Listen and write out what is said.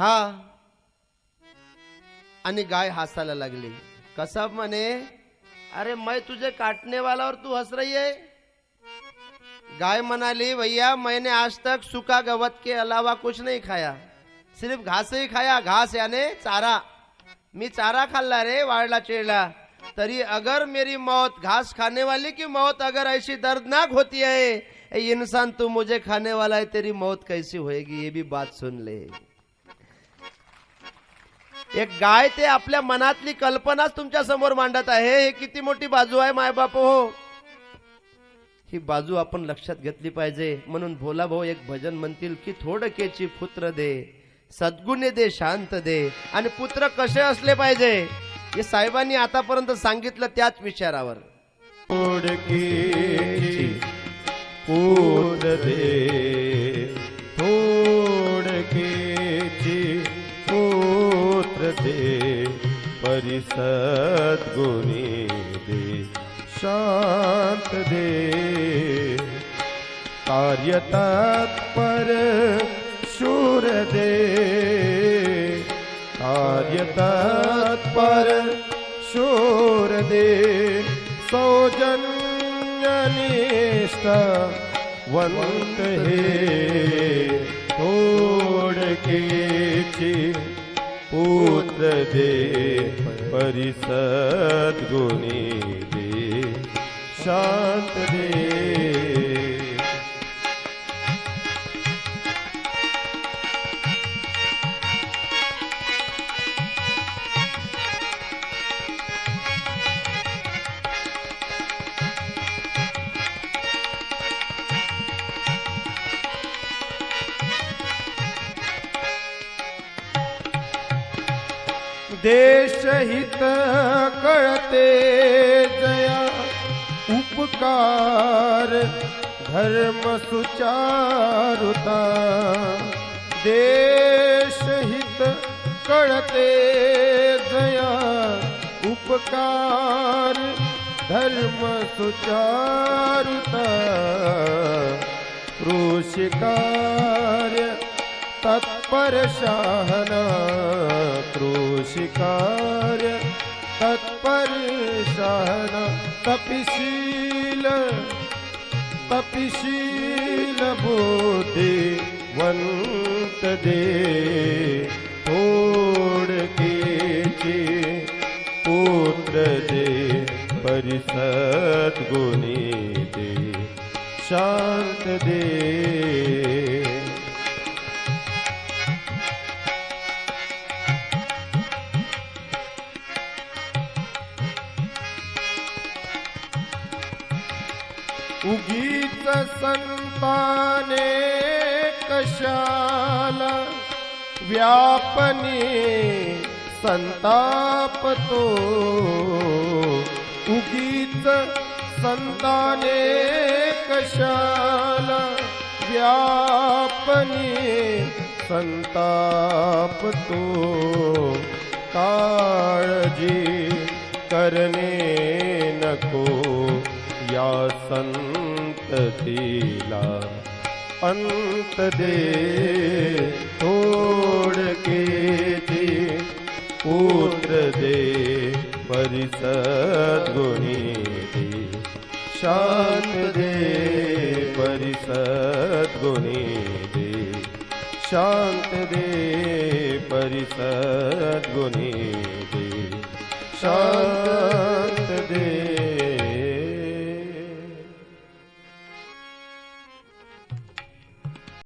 हा. आणि गाय हसायला लागली. कसा म्हणे? अरे मैं तुझे काटने वाला तू हस रही है गाय मनाली भैया मैंने आज तक सूखा गवत के अलावा कुछ नहीं खाया. सिर्फ घास ही खाया. घास याने चारा. मी चारा खाल्ला रे वाळला चिडला. तरी अगर मेरी मौत घास खाने वाली की मौत अगर ऐसी दर्दनाक होती है इंसान तू मुझे खाने वाला है तेरी मौत कैसी होएगी? ये भी बात सुन ले. एक गाय ते आपल्या मनातली कल्पनाच तुमच्यासमोर मांडत आहे. हे किती मोठी बाजू आहे मायबाप हो. ही बाजू आपण लक्षात घेतली पाहिजे. म्हणून भोला भाऊ एक भजन म्हणतील की थोडकेची पुत्र दे सद्गुणे दे शांत दे. आणि पुत्र कसे असले पाहिजे? हे साहेबांनी आतापर्यंत सांगितलं त्याच विचारावर. थोडकी पुत्र दे परिसद गुणी दे, शांत दे। कार्य तत्पर शूर दे, कार्य तत्पर शूर दे। सौजन्यनिष्ठ वंत हे तोडकेची पुत्र दे परिसद गुणी दे। शांत दे। देशहित कळते जया। उपकार, धर्म सुचारुता। देशहित कळते जया। उपकार, धर्म सुचारुता। कृषिकार्य तत्पर शाहना। कृषिकार्य तत्पर शाहना तपिशील तपिशील बुद्धि वंत दे थोडकेची पुत्र दे परिसद गुणी दे, शांत दे। उगीच संताने कशाला। व्यापनी संतापतो। उगीच संताने कशाला। व्यापनी संतापतो। काळजी करणे नको। या संततीला अंत दे थोडकेची पुत्र दे परिसद गुणी दे शांत दे परिसद गुणी दे शांत दे परिसद गुणी दे शांत